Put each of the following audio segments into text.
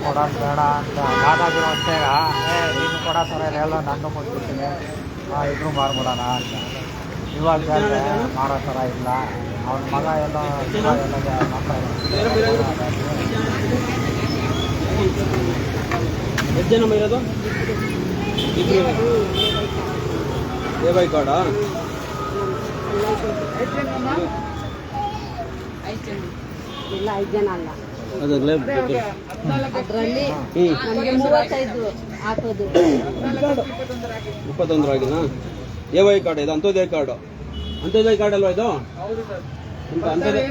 ಕೊಡೋದು ಬೇಡ ಅಂತ ಮಾತಾಡಿರೋ ಅಷ್ಟೇಗ ಏ ನೀನು ಕೊಡೋ ಥರ ಇಲ್ಲ ಎಲ್ಲ ನನ್ನ ಹಾಂ ಇಬ್ಬರು ಮಾರ್ಬಿಡೋಣ ಅಂತ. ಇವಾಗ ಬೇರೆ ಮಾಡೋ ಥರ ಇಲ್ಲ. ಅವನ ಮಗ ಎಲ್ಲ ಎಲ್ಲ ಎಷ್ಟು ಜನ ಇರೋದು ಇಲ್ಲ ಐದು ಜನ ಅಲ್ಲ. ಅದರಲ್ಲೇ ಅದರಲ್ಲಿ ಹ್ಞೂ ನಮಗೆ ಮೂವತ್ತೈದು ಹಾಕೋದು ಇಪ್ಪತ್ತೊಂದರಾಗಿನಾ ಎ ವೈ ಕಾರ್ಡ್ ಇದು ಅಂತ್ಯೋದಯ ಕಾರ್ಡು. ಅಂತ್ಯೋದಯ ಕಾರ್ಡ್ ಅಲ್ವಾ ಇದು? ಅಂತ ಅಂತ್ಯೋದಯ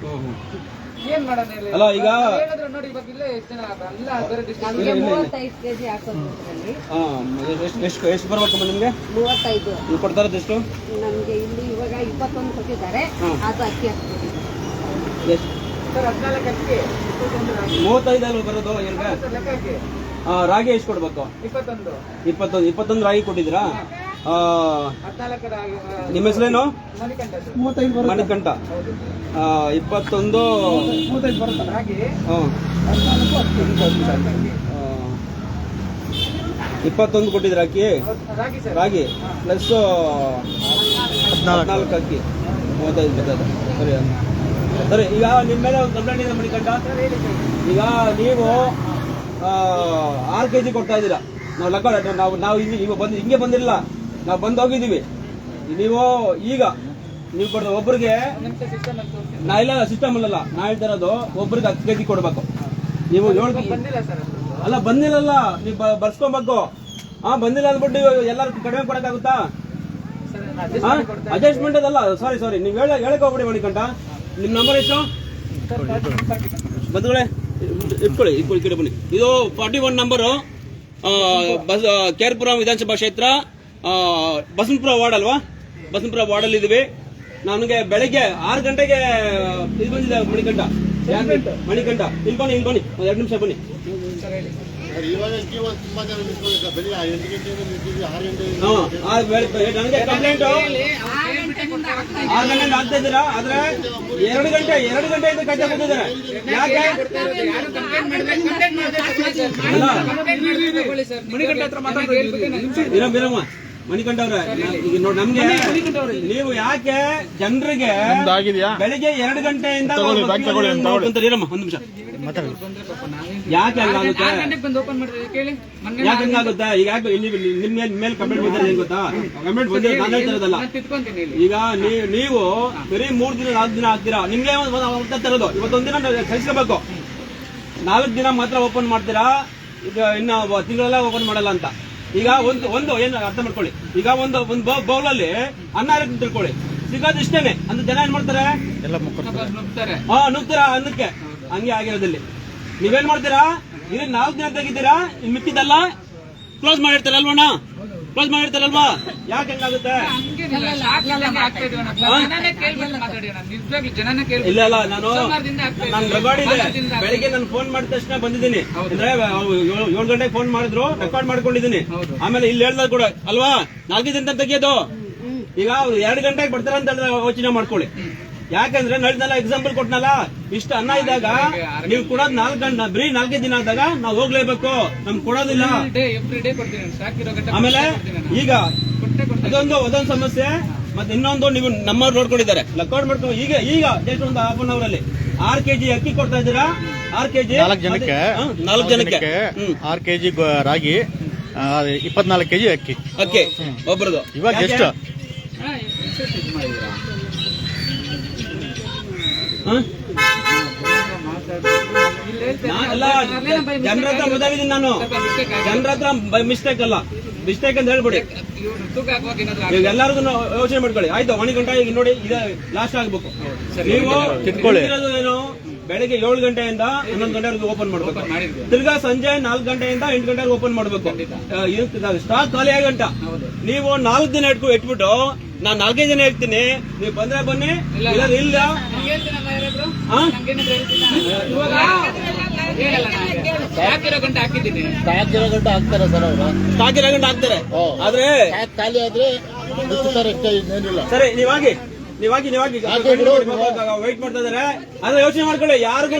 ಹ್ಞೂ ಹ್ಞೂ ಏನ್ ಮಾಡೋಣ ಹೇಳಿ? ಅಲ್ಲ ಈಗ ಹೇಳಿದ್ರು ನೋಡಿ ಇವಾಗ ಇಲ್ಲೇ ಎಷ್ಟು ಎಷ್ಟು ಎಷ್ಟು ಎಷ್ಟು ಬರ್ಬೇಕಮ್ಮ ನಿಮಗೆ? ಮೂವತ್ತೈದು. ನೀವು ಕೊಡ್ತಾ ಇರೋದು ಎಷ್ಟು? ನಮಗೆ ಇಲ್ಲಿ ಇವಾಗ ಇಪ್ಪತ್ತೊಂದು ಕೊಟ್ಟಿದ್ದಾರೆ. ಅದು ಅಕ್ಕಿ ಎಷ್ಟು? ಸರ್ ಹದಿನಾಲ್ಕು ಅಕ್ಕಿ ಇಪ್ಪತ್ತೊಂದು ರಾಗಿ. ಮೂವತ್ತೈದು ಅಲ್ವಾ ಬರೋದು ರಾಗಿ ಎಷ್ಟು ಕೊಡ್ಬೇಕು? ಇಪ್ಪತ್ತೊಂದು. ಇಪ್ಪತ್ತೊಂದು ರಾಗಿ ಕೊಟ್ಟಿದ್ದೀರಾ? ನಿಮ್ಮ ಹೆಸರೇನು? ಮಣಿಕಂಠ. ಇಪ್ಪತ್ತೊಂದು. ಇಪ್ಪತ್ತೊಂದು ಕೊಟ್ಟಿದ್ರೆ ಅಕ್ಕಿ? ರಾಗಿ. ಪ್ಲಸ್ ಹದಿನಾಲ್ಕು. ಅಕ್ಕಿ. ಮೂವತ್ತೈದು ಬರ್ತದೆ ಸರಿ ಸರಿ ಈಗ ನಿಮ್ಮ ಮೇಲೆ ಒಂದು ಕಂಪ್ಲೇಂಟ್ ಇದೆ ಮಣಿಕಂಠ. ಈಗ ನೀವು ಆರು ಕೆ ಜಿ ಕೊಡ್ತಾ ಇದ್ದೀರಾ. ನಾವು ಲೆಕ್ಕ ನಾವು ನಾವು ಇಲ್ಲಿ ಈಗ ಬಂದು ಹಿಂಗೆ ಬಂದಿಲ್ಲ ನಾವು ಬಂದು ಹೋಗಿದ್ದೀವಿ. ನೀವು ಈಗ ನೀವು ಕೊಡ್ತಾ ಒಬ್ಬರಿಗೆ ನಾ ಇಲ್ಲ ಸಿಸ್ಟಮ್ ಅಲ್ಲಲ್ಲ. ನಾ ಹೇಳ್ತಾ ಇರೋದು ಒಬ್ರಿಗೆ ಹತ್ತು ಕೆ ಜಿ ಕೊಡ್ಬೇಕು. ನೀವು ಏಳು ಅಲ್ಲ ಬಂದಿಲ್ಲಲ್ಲ ನೀವು ಬರ್ಸ್ಕೊಬೇಕು. ಹಾ ಬಂದಿಲ್ಲ ಅಂದ್ಬಿಟ್ಟು ಎಲ್ಲರೂ ಕಡಿಮೆ ಕೊಡಕ್ಕಾಗುತ್ತಾ. ಅಡ್ಜಸ್ಟ್ಮೆಂಟ್ ಅದಲ್ಲ. ಸಾರಿ ಸಾರಿ ನೀವು ಹೇಳ ಹೇಳಕ್ ಹೋಗ್ಬಿಡಿ ಮಣಿಕಂಠ. ನಿಮ್ಮ ನಂಬರ್ ಎಷ್ಟು. ಬಂಧುಗಳೇ ಇಟ್ಕೊಳ್ಳಿ ಇಟ್ಕೊಳ್ಳಿ ಕಡೆ ಬನ್ನಿ. ಇದು forty one number bus Kerpura ವಿಧಾನಸಭಾ ಕ್ಷೇತ್ರ ಆ, ಬಸವನಪುರ ವಾರ್ಡ್ ಅಲ್ವಾ? ಬಸವನಪುರ ವಾರ್ಡಲ್ಲಿ ಇದೀವಿ. ನನಗೆ ಬೆಳಗ್ಗೆ ಆರು ಗಂಟೆಗೆ ಇದು ಬಂದಿದೆ ಮಣಿಕಂಠ? ಮಣಿಕಂಠ. ಇಲ್ಲಿ ಬನ್ನಿ ಇಲ್ಲಿ ಬನ್ನಿ. ಒಂದು ಎರಡು ನಿಮಿಷ ಬನ್ನಿ. ನನಗೆ ಕಂಪ್ಲೇಂಟು ಆರು ಗಂಟೆ ಆಗ್ತಾ ಇದ್ದೀರಾ ಆದ್ರೆ ಎರಡು ಗಂಟೆ ಎರಡು ಗಂಟೆಯಿಂದ ಕಟ್ಟೆ ಬಂದಿದ್ದಾರೆ ಯಾಕೆ? ಮಣಿಕಂಠ ಹತ್ರ ಮಾತಾಡ್ಬೇಕು ಇರಮ್ಮ ಇರಮ್ಮ ಮಣಿಕಂಠ ಅವ್ರೆ ಈಗ ನೋಡಿ ನಮ್ಗೆ ನೀವು ಯಾಕೆ ಜನರಿಗೆ ಬೆಳಿಗ್ಗೆ ಎರಡು ಗಂಟೆಯಿಂದ ಒಂದ್ ನಿಮಿಷ. ಯಾಕೆ ಹಂಗಾಗುತ್ತೆ? ಆರು ಗಂಟೆಗೆ ಬಂದು ಓಪನ್ ಮಾಡಿದ್ರೆ ಕೇಳಿ ಯಾಕೆ ಹಂಗಾಗುತ್ತೆ? ಈಗ ಯಾಕೆ ನೀವು ನಿಮ್ಮ ಮೇಲೆ ಕಮೆಂಟ್ ಕಂಪ್ಲೇಂಟ್ ಬಂದಿದೆ ಏನ್ ಗೊತ್ತಾ? ಕಂಪ್ಲೇಂಟ್ ಬಂದಿದೆ ನಾನು ಹೇಳ್ತಾ ನಾನು ತಿತ್ಕೊಂತೀನಿ ಈಗ ನೀವು ನೀವು ಬರೀ ಮೂರ್ ದಿನ ನಾಲ್ಕು ದಿನ ಆಗ್ತೀರಾ? ನಿಮ್ಗೆ ತರೋದು ಇವತ್ತೊಂದಿನ ಕಳಿಸ್ಕೋಬೇಕು. ನಾಲ್ಕು ದಿನ ಮಾತ್ರ ಓಪನ್ ಮಾಡ್ತೀರಾ? ಈಗ ಇನ್ನ ತಿಂಗಳೆಲ್ಲ ಓಪನ್ ಮಾಡಲ್ಲ ಅಂತ. ಈಗ ಒಂದು ಒಂದು ಏನು ಅರ್ಥ ಮಾಡ್ಕೊಳ್ಳಿ. ಈಗ ಒಂದು ಒಂದು ಬೌಲಲ್ಲಿ ಅನ್ನ ಇರುತ್ತೆ ತಿಳ್ಕೊಳ್ಳಿ. ಸಿಗೋದು ಇಷ್ಟೇನೆ. ಅಂದ್ರೆ ಜನ ಏನ್ ಮಾಡ್ತಾರೆ? ಹಾ ನುಗ್ತಾರ ಅನ್ನಕ್ಕೆ? ಹಂಗೆ ಆಗಿರೋದಲ್ಲಿ ನೀವೇನ್ ಮಾಡ್ತೀರಾ? ಇದನ್ನ ನಾಲ್ಕು ದಿನ ತೆಗಿತೀರಾ ಮಿಕ್ಕಿದಲ್ಲ ಕ್ಲೋಸ್ ಮಾಡಿರ್ತಾರಲ್ವಣ್ಣ? ಕ್ಲೋಸ್ ಮಾಡಿರ್ತಾರಲ್ವಾ? ಯಾಕೆ ಹೆಂಗಾಗುತ್ತೆ. ಇಲ್ಲ ಇಲ್ಲ ನಾನು. ನಾನು ರೆಕಾರ್ಡ್ ಇದೆ. ಬೆಳಿಗ್ಗೆ ನಾನು ಫೋನ್ ಮಾಡಿದ ತಕ್ಷಣ ಬಂದಿದ್ದೀನಿ. ಅಂದ್ರೆ ಏಳು ಏಳು ಗಂಟೆಗೆ ಫೋನ್ ಮಾಡಿದ್ರು ರೆಕಾರ್ಡ್ ಮಾಡ್ಕೊಂಡಿದ್ದೀನಿ. ಆಮೇಲೆ ಇಲ್ಲಿ ಹೇಳ್ದ ಕೂಡ ಅಲ್ವಾ? ನಾಲ್ಕು ದಿನ ತೆಗಿಯೋದು. ಈಗ ಅವ್ರು ಎರಡು ಗಂಟೆಗೆ ಬರ್ತಾರ ಅಂತ ಹೇಳಿದ್ರೆ ಯೋಚನೆ ಮಾಡ್ಕೊಳ್ಳಿ. ಯಾಕಂದ್ರೆ ನಳ್ದಲ್ಲ ಎಕ್ಸಾಂಪಲ್ ಕೊಟ್ನಲ್ಲ? ಇಷ್ಟ ಅನ್ನ ಇದ್ದಾಗ ನೀವು ಕೊಡೋದ್ ನಾಲ್ಕು ಗಂಟೆ ಬರೀ ನಾಲ್ಕೈದು ದಿನ ಆದಾಗ ನಾವು ಹೋಗ್ಲೇಬೇಕು. ನಮ್ಗೆ ಕೊಡೋದಿಲ್ಲ. ಆಮೇಲೆ ಈಗ. ಅದೊಂದು ಅದೊಂದು ಸಮಸ್ಯೆ. ಮತ್ತೆ ಇನ್ನೊಂದು ನೀವು ನಮ್ಮವ್ರು ನೋಡ್ಕೊಂಡಿದ್ದಾರೆ. ಲೆಕ್ಕಾಡ್ ಮಾಡ್ಕೊಂಡು ಈಗ ಈಗ ಜಸ್ಟ್ ಒಂದು ಹಾಫ್ ಅನ್ ಅವರ್ ಅಲ್ಲಿ ಆರ್ ಕೆಜಿ ಅಕ್ಕಿ ಕೊಡ್ತಾ ಇದ್ದೀರಾ? ಆರ್ ಕೆಜಿ ನಾಲ್ಕು ಜನಕ್ಕೆ. ನಾಲ್ಕು ಜನಕ್ಕೆ. ಆರ್ ಆರು ಕೆಜಿ ರಾಗಿ ಇಪ್ಪತ್ನಾಲ್ಕು ಕೆಜಿ ಅಕ್ಕಿ. ಅಕ್ಕಿ. ಒಬ್ರದು ಇವಾಗ? ಎಷ್ಟು? ಜನರ ಹತ್ರ ಮಾತಾಡಿದ್ದೀನಿ ನಾನು. ಜನರ ಹತ್ರ ಮಿಸ್ಟೇಕ್ ಅಲ್ಲ. ಮಿಸ್ಟೇಕ್ ಅಂತ ಹೇಳ್ಬಿಡಿ. ನೀವು ಎಲ್ಲರಿಗೂ ಯೋಚನೆ ಮಾಡ್ಕೊಳ್ಳಿ. ಆಯ್ತು ಒಂದು ಗಂಟೆ ಈಗ ನೋಡಿ ಇದು ಲಾಸ್ಟ್ ಆಗ್ಬೇಕು. ನೀವು ಏನು? ಬೆಳಿಗ್ಗೆ ಏಳು ಗಂಟೆಯಿಂದ ಹನ್ನೊಂದು ಗಂಟೆವರೆಗೆ ಓಪನ್ ಮಾಡಬೇಕು. ತಿರ್ಗಾ ಸಂಜೆ ನಾಲ್ಕು ಗಂಟೆಯಿಂದ ಎಂಟು ಗಂಟೆಗೆ ಓಪನ್ ಮಾಡಬೇಕು. ಸ್ಟಾಕ್ ಖಾಲಿ ಆಗಂಟ ನೀವು ನಾಲ್ಕು ದಿನ ಇಟ್ಕೊ ಇಟ್ಬಿಟ್ಟು ನಾನ್ ನಾಲ್ಕೈದು ಜನ ಇರ್ತೀನಿ. ನೀವು ಬಂದ್ರೆ ಬನ್ನಿ. ಇಲ್ಲ ಇಲ್ಲ. ಗಂಟೆ ಹಾಕಿದ್ದೀನಿ ಸ್ಟಾಕ್ ಇರೋ ಗಂಟೆ ಹಾಕ್ತಾರೆ ಸರ್ ಅವರು? ಸ್ಟಾಕ್ ಇರೋ ಗಂಟೆ ಹಾಕ್ತಾರೆ? ಆದ್ರೆ ಖಾಲಿ ಸರಿ ನೀವಾಗಿ ನೀವಾಗಿ ನೀವಾಗಿ? ವೈಟ್ ಮಾಡ್ತಾ ಇದಾರೆ ಆದ್ರೆ ಯೋಚನೆ ಮಾಡ್ಕೊಳ್ಳಿ ಯಾರಿಗೂ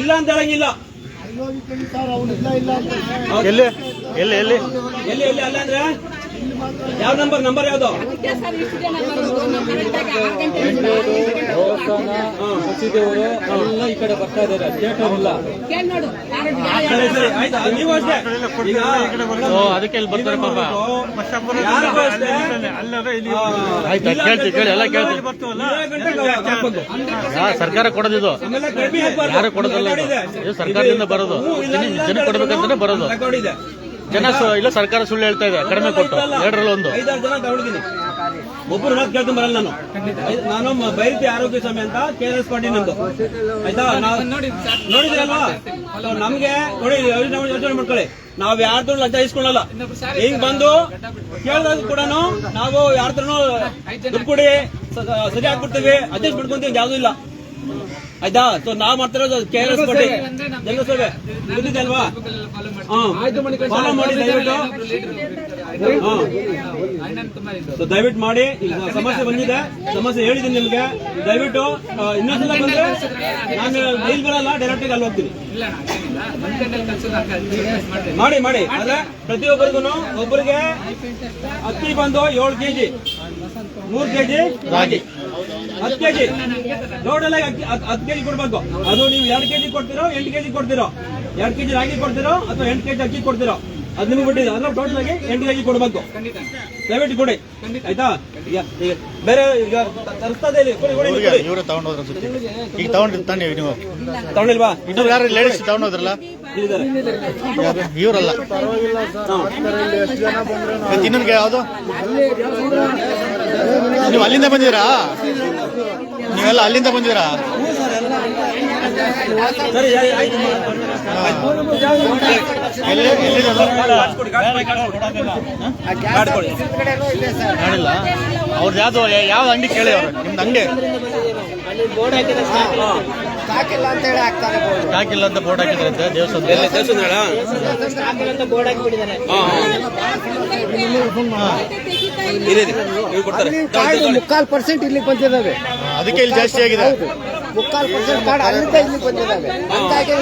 ಇಲ್ಲ ಅಂತ ಹೇಳಂಗಿಲ್ಲ. ಎಲ್ಲಿ? ಎಲ್ಲಿ ಎಲ್ಲಿ? ಎಲ್ಲಿ ಎಲ್ಲಿ ಅಲ್ಲ ಅಂದ್ರೆ? ಯಾವ ನಂಬರ್ ನಂಬರ್ ಯಾವ್ದು? ಗಂಟೆ ಎಲ್ಲ ಈ ಕಡೆ ಬರ್ತಾ ಇದ್ದಾರೆ ಥಿಯೇಟರ್ ಇಲ್ಲ ಅದಕ್ಕೆ ಇಲ್ಲಿ ಬರ್ತಾರೆ ಪಾಪ. ಆಯ್ತು ಕೇಳ್ತೀವಿ ಕೇಳಿ ಎಲ್ಲ. ಯಾ ಸರ್ಕಾರ ಕೊಡೋದಿದು ಯಾರು ಕೊಡೋದಲ್ಲ ಇದು. ಸರ್ಕಾರದಿಂದ ಬರೋದು. ಜನ- ಕೊಡ್ಬೇಕಂತಾನೆ ಬರೋದು. ಜನ ಸು- ಇಲ್ಲ ಸರ್ಕಾರ ಸುಳ್ಳು ಹೇಳ್ತಾ ಇದೆ ಕಡಿಮೆ ಕೊಟ್ಟು. ಎರಡರಲ್ಲಿ ಒಂದು ಒಬ್ಬರು ಮಾತು ಕೇಳ್ಕೊಂಡ್ ಬರಲ್ಲ ನಾನು. ನಾನು ಬೈರತಿ ಆರೋಗ್ಯ ಸಮಯ ಅಂತ ಕೆ ಎಸ್ ಪಾಟೀಲ್ ನಂದು ಆಯ್ತಾ ನೋಡಿದ್ರಲ್ವಾ? ನಮ್ಗೆ ನೋಡಿ ಯೋಚನೆ ಮಾಡಿ- ಯೋಚನೆ ಮಾಡ್ಕೊಳ್ಳಿ. ನಾವ್ ಯಾರ್ದು ಲಂಚ ಇಸ್ಕೊಳ್ಳಲ್ಲ. ಹಿಂಗ್ ಬಂದು ಕೇಳಿದಾಗ ಕೂಡ ನಾವು ಯಾರ್ದ್ರೂ ದುಡ್ಡು ಕೊಡಿ ಸರಿ ಹಾಕ್ಬಿಡ್ತೀವಿ ಅಡ್ಜಸ್ಟ್ ಮಾಡ್ಕೊಂತೀವಿ ಯಾವ್ದು ಇಲ್ಲ. ಆಯ್ತಾ? ಸೊ ನಾವ್ ಮಾಡ್ತಿರೋದು ಕೆ ಆರ್ ಎಸ್ ಪಾಟೀಲ್ ಜನಸಭೆ ಗೊತ್ತಿದೆ ಅಲ್ವಾ? ಫಾಲೋ ಮಾಡಿ ದಯವಿಟ್ಟು. ದಯವಿಟ್ಟು ಮಾಡಿ. ಸಮಸ್ಯೆ ಬಂದಿದೆ. ಸಮಸ್ಯೆ ಹೇಳಿದ್ದೀನಿ ನಿಮ್ಗೆ. ದಯವಿಟ್ಟು ಇನ್ನೊಂದ್ಸಲ ಬಂದ್ರೆ ನಾನು ಮೈಲ್ ಬರಲ್ಲ ಡೈರೆಕ್ಟ್ ಅಲ್ಲಿ ಹೋಗ್ತೀನಿ. ಮಾಡಿ ಮಾಡಿ. ಅಂದ್ರೆ ಪ್ರತಿಯೊಬ್ಬರಿಗೂ ಒಬ್ಬರಿಗೆ ಹತ್ತಿ ಬಂದು ಏಳು ಕೆಜಿ. ಮೂರ್ ಕೆಜಿ? ರಾಗಿ. ಹತ್ತು ಕೆಜಿ. ಅಕ್ಕಿ ಹತ್ತು ಕೆಜಿ ಕೊಡ್ಬೇಕು. ಅದು ನೀವು ಎರಡು ಕೆಜಿ ಕೊಡ್ತಿರೋ ಎಂಟು ಕೆಜಿ ಕೊಡ್ತಿರೋ? ಎರಡು ಕೆಜಿ ರಾಗಿ ಕೊಡ್ತಿರೋ ಅಥವಾ ಎಂಟು ಕೆಜಿ ಅಕ್ಕಿ ಕೊಡ್ತಿರೋ? ಅದು ನಿಮ್ಗೆ ಕೊಟ್ಟಿದೆ ಅದ್ರ ಟೋಟಲ್ ಆಗಿ ಎಂಟು ಕೆಜಿ ಕೊಡ್ಬೇಕು. ದಯವಿಟ್ಟು ಕೊಡಿ. ಆಯ್ತಾ? ಬೇರೆ ಈಗ ತರ್ತದೆ ಕೊಡಿ ಕೊಡಿ ಕೊಡಿ. ಇವ್ರು ತಗೊಂಡೋದ್ರ ಸುತ್ತಿ. ಈಗ ತಗೊಂಡ್ರಿ ತಾನೆ ನೀವು. ತಗೊಂಡಿಲ್ವಾ? ಇನ್ನೊಬ್ರು ಯಾರು ಲೇಡೀಸ್ ತಗೊಂಡೋದ್ರಲ್ಲ ಇವರಲ್ಲ. ಇನ್ನೊಂದು ಯಾವುದು? ನೀವು ಅಲ್ಲಿಂದ ಬಂದಿರಾ? ನೀವೆಲ್ಲ ಅಲ್ಲಿಂದ ಬಂದಿರಾ? ಮಾಡಿಲ್ಲ ಅವ್ರದ್ದು ಯಾವ್ದು ಯಾವ್ದು ಅಂಗಡಿ ಕೇಳಿ ಅವ್ರು. ನಿಮ್ದು ಅಂಗಡಿ? ಸಾಕಿಲ್ಲ ಅಂತ ಹೇಳಿ ಹಾಕ್ತಾರೆ ಸ್ಟಾಕ್ ಇಲ್ಲ ಅಂತ ಬೋರ್ಡ್ ಹಾಕಿದ್ರಂತೆ ದೇವಸ್ಥಾನ ಹಾಕಿಲ್ಲ ಅಂತ ಬೋರ್ಡ್ ಹಾಕಿಬಿಟ್ಟಿದ್ದಾರೆ. ಮುಕ್ಕಾಲ್ ಪರ್ಸೆಂಟ್ ಇಲ್ಲಿ ಬಂದಿದ್ದಾವೆ. ಅದಕ್ಕೆ ಇಲ್ಲಿ ಜಾಸ್ತಿ ಆಗಿದೆ. ಮುಕ್ಕಾಲ್ ಪರ್ಸೆಂಟ್ ಕಾರ್ಡ್ ಅಲ್ಲಿಂದ ಇಲ್ಲಿ ಬಂದಿದ್ದಾವೆ. ಹಂಗಾಗಿ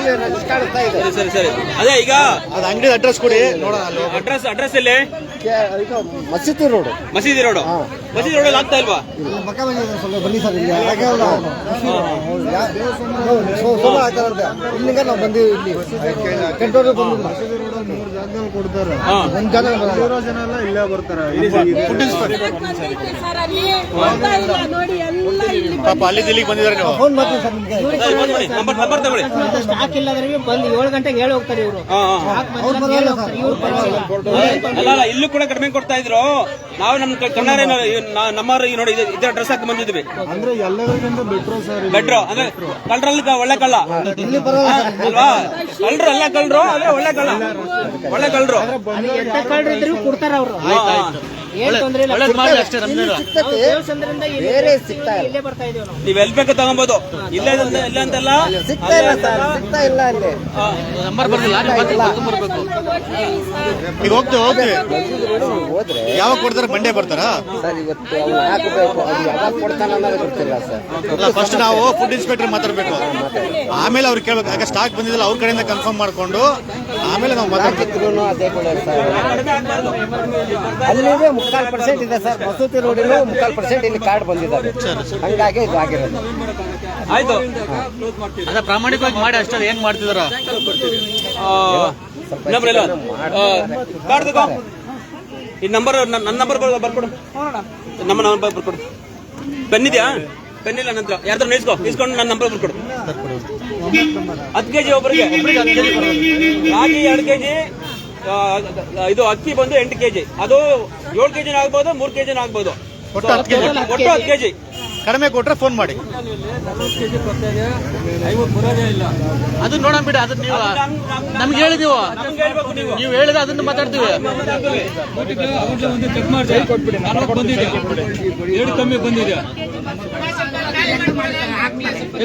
ಕಾಣಿಸ್ತಾ ಇದೆ. ಸರಿ ಸರಿ ಸರಿ. ಅದೇ ಈಗ ಅದು ಅಂಗಡಿ ಅಡ್ರೆಸ್ ಕೊಡಿ. ನೋಡೋಣ ಅಲ್ಲಿ ಹೋಗಿ. ಅಡ್ರೆಸ್ ಅಡ್ರೆಸ್ ಎಲ್ಲಿ? ಕೆ- ಇದು ಮಸೀದಿ ರೋಡ್. ಮಸೀದಿ ರೋಡ್. ಮಸೀದಿ ರೋಡಲ್ಲಿ ಆಗ್ತಾ ಇಲ್ವಾ? ಮಕ್ಕ ಬಂದಿದೆ ಸ್ವಲ್ಪ ಬನ್ನಿ ಸರ್ ಇಲ್ಲಿ. ಹಾಗೆ ಅಲ್ಲ. ಸೊ- ಸೋಮ ಆಯ್ತಾರಂತೆ. ಇಲ್ಲಿಂದ ನಾವು ಬಂದೀವಿ ಇಲ್ಲಿ. ಕಂಟ್ರೋಲ್ ಬಂದಿಲ್ಲ ಹಾ. ಒಂದ್ ಜನ ಬರಲ್ಲ. Food inspector. ಸರ್ ಅಲ್ಲಿ ಹೋಗ್ತಾ ಇಲ್ಲ ನೋಡಿ ಎಲ್ಲ ಇಲ್ಲಿ ಪಾಪ ಅಲ್ಲಿ ದಿಲ್ಲಿಗೆ ಬಂದಿದ್ದಾರೆ ನೀವು. ಫೋನ್ ಮಾಡ್ತೀನಿ ಸರ್ ನಿಮ್ಗೆ. ಸರಿ, ಬಂದ್ ಮಾಡಿ. ನಂಬರ್ ನಂಬರ್ ತಗೊಳ್ಳಿ. ಸ್ಟಾಕ್ ಇಲ್ಲದ್ರೆ ಬಂದು ಏಳು ಗಂಟೆಗೆ ಹೇಳಿ ಹೋಗ್ತಾರೆ ಇವರು. ಅಲ್ಲ ಅಲ್ಲ ಇಲ್ಲೂ ಕೂಡ ಕಡಿಮೆ ಕೊಡ್ತಾ ಇದ್ರು. ನಾವು ನಮ್ ಕಣ್ಣಾರೆ ನಮ್ಮ ನೋಡಿ ಇದ್ರ ಡ್ರೆಸ್ ಹಾಕಿ ಬಂದಿದ್ವಿ. ಅಂದ್ರೆ ಎಲ್ಲರಿಗಿಂತ ಬೆಟ್ರು ಸರ್ ಬೆಟ್ರು ಅಂದ್ರೆ ಕಳ್ರಲ್ಲಿ ಒಳ್ಳೆ ಕಳ್ಳ. ಅಲ್ವಾ? ಕಳ್ರು ಎಲ್ಲ ಕಳ್ರು ಆದ್ರೆ ಒಳ್ಳೆ ಕಳ್ಳ. ಒಳ್ಳೆ ಕಳ್ರು ಎಂತ ಕಳ್ರು ಇದ್ರು ಕೊಡ್ತಾರ ಅವರು. ನಾವು. ಎಲ್ ಬೇಕು ತಗೊಬೋದು. ಇಲ್ಲ ಇಲ್ಲ ಅಂತಲ್ಲ ಸಿಗ್ತಾ ಇಲ್ಲ ಸರ್ ಸಿಗ್ತಾ ಇಲ್ಲ ಅಲ್ಲಿ. ನಂಬರ್ ಬರ್ದಿಲ್ಲ ಬರ್ಬೇಕು. ಈಗ ಹೋಗ್ತೀವಿ ಹೋಗ್ತೀವಿ. ಹೋದ್ರೆ ಯಾವಾಗ ಕೊಡ್ತಾರೆ ಬಂಡೆ ಬರ್ತಾರಾ? ಸರ್ ಇವತ್ತು ಅವ್ನು ಹಾಕಬೇಕು ಅದು ಯಾವಾಗ ಕೊಡ್ತಾನೆ ಅನ್ನೋದು ಗೊತ್ತಿಲ್ಲ ಸರ್. ಅಲ್ಲ ಫಸ್ಟ್ ನಾವು ಫುಡ್ ಇನ್ಸ್ಪೆಕ್ಟರ್ ಮಾತಾಡ್ಬೇಕು. ಆಮೇಲೆ ಅವ್ರು ಕೇಳ್ಬೇಕು. ಸ್ಟಾಕ್ ಬಂದಿದ್ರೆ ಅವ್ರ ಕಡೆಯಿಂದ ಕನ್ಫರ್ಮ್ ಮಾಡ್ಕೊಂಡು ಆಮೇಲೆ ನಾವು ಹಾಕಿದ್ರು ಅದೇ ಕೊಡೋದು ಸರ್ ಅಲ್ಲಿದೆ ಮುಕ್ಕಾಲ್ ಪರ್ಸೆಂಟ್ ಇದೆ ಸರ್. ಮಸೂತಿ ರೋಡಿನೂ ಮುಕ್ಕಾಲು ಪರ್ಸೆಂಟ್ ಇಲ್ಲಿ ಕಾರ್ಡ್ ಬಂದಿದ್ದಾರೆ ಹಂಗಾಗಿ ಇದು ಆಗಿರೋದು. ಆಯ್ತು. ಅದೇ ಪ್ರಾಮಾಣಿಕವಾಗಿ ಮಾಡಿ ಅಷ್ಟೇ ಏನ್ ಮಾಡ್ತಿದಾರ? ಈ ನಂಬರ್ ನನ್ನ ನಂಬರ್ ಬರ್ಕೊಡು. ನಮ್ಮ ನಂಬರ್ ಬರ್ಕೊಡು. ಪೆನ್ ಇದೆಯಾ ಪೆನ್ ಇಲ್ಲ ನಂತರ ಯಾರ್ದಾರು ನಿಲ್ಸ್ಕೊ. ನಿಲ್ಸ್ಕೊಂಡು ನನ್ನ ನಂಬರ್ ಕೊಡು ಹತ್ತು ಕೆಜಿ ಒಬ್ಬರಿಗೆ ರಾಗಿ ಎರಡು ಕೆಜಿ ಇದು ಅಕ್ಕಿ ಬಂದು ಎಂಟು ಕೆಜಿ. ಅದು ಏಳು ಕೆಜಿನ ಆಗ್ಬೋದು ಮೂರು ಕೆಜಿನ ಆಗ್ಬೋದು. ಒಟ್ಟು ಹತ್ತು ಕೆ ಜಿ ಕಡಿಮೆ ಕೊಟ್ರೆ ಫೋನ್ ಮಾಡಿ ಅದನ್ನ ನೋಡೋಣ ಬಿಡಿ ಅದನ್ನ ನೀವು ನಮ್ಗೆ ಹೇಳಿ ನೀವು ನೀವು ಹೇಳಿದ್ರೆ ಅದನ್ನ ಮಾತಾಡ್ತೀವಿ ಚೆಕ್ ಮಾಡಿ ಕಮ್ಮಿ ಬಂದಿದೆ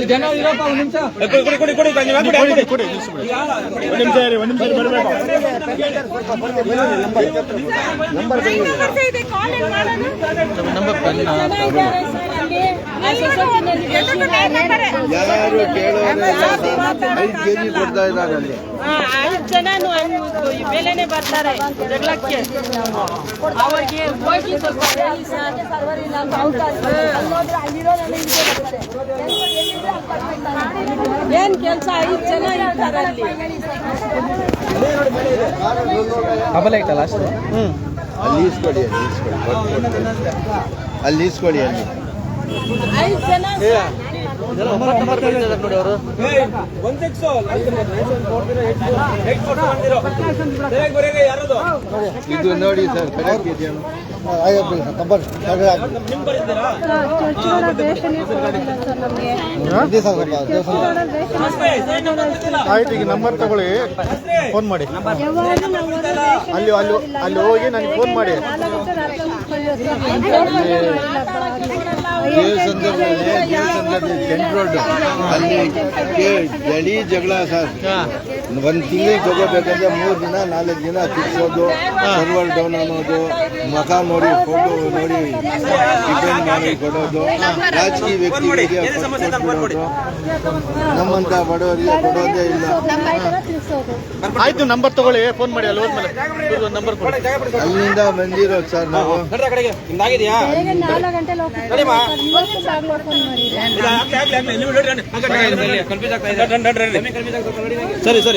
ಜನ ಇರಪ್ಪ ಒಂದು ನಿಮಿಷ ಕೊಡಿ ಕೊಡಿ ಕೊಡಿ ಕೊಡಿ. ಒಂದ್ ನಿಮಿಷ ಇರಿ, ಒಂದ್ ನಿಮಿಷ ಬರ್ಬೇಕು. ಕಾಲ್ ಮಾಡೋಣ ನಂಬರ್ ಯಾರು ಕೊಡ್ತಾ ಇದ್ದಾರೆ ಅಲ್ಲಿ. ಐದು ಜನನು ಹಂಗ್ ಬೆಲೆನೆ ಬರ್ತಾರೆ ಜಗಳಕ್ಕೆ ಅವ್ರಿಗೆ ಹೋಗಿ ಸ್ವಲ್ಪ ಹೇಳಿ ಸರ್. ಏನ್ ಕೆಲಸ? ಐದು ಜನ ಇರ್ತಾರೆ ಅಲ್ಲಿ. ಅಲ್ಲಿ ಈಸ್ಕೊಡಿ ಅಲ್ಲಿ ಈಸ್ಕೊಡಿ ಕೊಟ್ಟು ಅಲ್ಲಿ ಈಸ್ಕೊಡಿ ಅಲ್ಲಿ. ಇದು ನೋಡಿ ಆಯ್ತು ಈಗ ನಂಬರ್ ತಗೊಳ್ಳಿ ಫೋನ್ ಮಾಡಿ. ಅಲ್ಲಿ ಅಲ್ಲಿ ಅಲ್ಲಿ ಹೋಗಿ ನನಗೆ ಫೋನ್ ಮಾಡಿ. ದೇವಸ್ಥಾನದಲ್ಲಿ ದೇವಸ್ಥಾನದಲ್ಲಿ ಸೆಂಟ್ ರೋಡ್ ಅಲ್ಲಿ ಕೇ- ಜಡಿ ಜಗಳ ಸರ್ ಒಂದು ತಿಂಗಳಿಗೆ ತಗೋಬೇಕಂದ್ರೆ ಮೂರು ದಿನ ನಾಲ್ಕು ದಿನ ತಿರ್ಸೋದು ಸರ್ವರ್ ಡೌನ್ ಅನ್ನೋದು ಮುಖ ನೋಡಿ ಫೋಟೋ ನೋಡಿ ಡಿಪೆಂಡ್ ಮಾಡಿ ಕೊಡೋದು ರಾಜಕೀಯ ವ್ಯಕ್ತಿಗಳಿಗೆ ಕೊಡೋದು. ನಮ್ಮಂತ ಬಡವರಿಗೆ ಕೊಡೋದೇ ಇಲ್ಲ. ಆಯ್ತು ನಂಬರ್ ತಗೊಳ್ಳಿ ಫೋನ್ ಮಾಡಿ ಅಲ್ಲಿ ಹೋದ್ಮೇಲೆ. ನಂಬರ್ ಕೊಡಿ. ಅಲ್ಲಿಂದ ಬಂದಿರೋ ಸರ್ ನಾವು. ಸರಿ. ಸರಿ.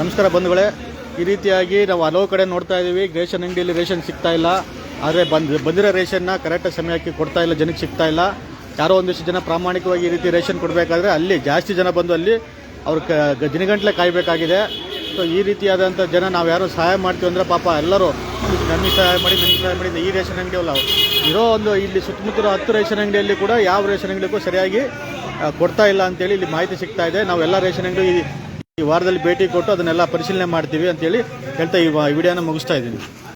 ನಮಸ್ಕಾರ ಬಂಧುಗಳೇ. ಈ ರೀತಿಯಾಗಿ ನಾವು ಹಲವು ಕಡೆ ನೋಡ್ತಾ ಇದ್ದೀವಿ. ರೇಷನ್ ಅಂಗಡಿಯಲ್ಲಿ ರೇಷನ್ ಸಿಗ್ತಾ ಇಲ್ಲ. ಆದರೆ ಬಂದ್ ಬಂದಿರೋ ರೇಷನ್ನ ಕರೆಕ್ಟ್ ಸಮಯಕ್ಕೆ ಕೊಡ್ತಾ ಇಲ್ಲ, ಜನಕ್ಕೆ ಸಿಗ್ತಾ ಇಲ್ಲ. ಯಾರೋ ಒಂದಿಷ್ಟು ಜನ ಪ್ರಾಮಾಣಿಕವಾಗಿ ಈ ರೀತಿ ರೇಷನ್ ಕೊಡಬೇಕಾದ್ರೆ ಅಲ್ಲಿ ಜಾಸ್ತಿ ಜನ ಬಂದು ಅಲ್ಲಿ ಅವ್ರ ಕ ದಿನಗಂಟ್ಲೆ ಕಾಯಬೇಕಾಗಿದೆ. ಸೊ ಈ ರೀತಿಯಾದಂಥ ಜನ ನಾವು ಯಾರು ಸಹಾಯ ಮಾಡ್ತೀವಿ ಅಂದರೆ ಪಾಪ ಎಲ್ಲರೂ ನಮಗೆ ಸಹಾಯ ಮಾಡಿ, ನಮಗೆ ಸಹಾಯ ಮಾಡಿ ಈ ರೇಷನ್ ಅಂಗಡಿ ಅಲ್ಲ ಇರೋ ಒಂದು ಇಲ್ಲಿ ಸುತ್ತಮುತ್ತಲ ಹತ್ತು ರೇಷನ್ ಅಂಗಡಿಯಲ್ಲಿ ಕೂಡ ಯಾವ ರೇಷನ್ ಅಂಗಡಿಗೂ ಸರಿಯಾಗಿ ಕೊಡ್ತಾ ಇಲ್ಲ ಅಂತೇಳಿ ಇಲ್ಲಿ ಮಾಹಿತಿ ಸಿಗ್ತಾ ಇದೆ. ನಾವೆಲ್ಲ ರೇಷನ್ ಅಂಗಡಿ ಈ- ವಾರದಲ್ಲಿ ಭೇಟಿ ಕೊಟ್ಟು ಅದನ್ನೆಲ್ಲ ಪರಿಶೀಲನೆ ಮಾಡ್ತೀವಿ ಅಂತೇಳಿ ಹೇಳ್ತಾ ಈ ವಿಡಿಯೋನ ಮುಗಿಸ್ತಾ ಇದ್ದೀನಿ.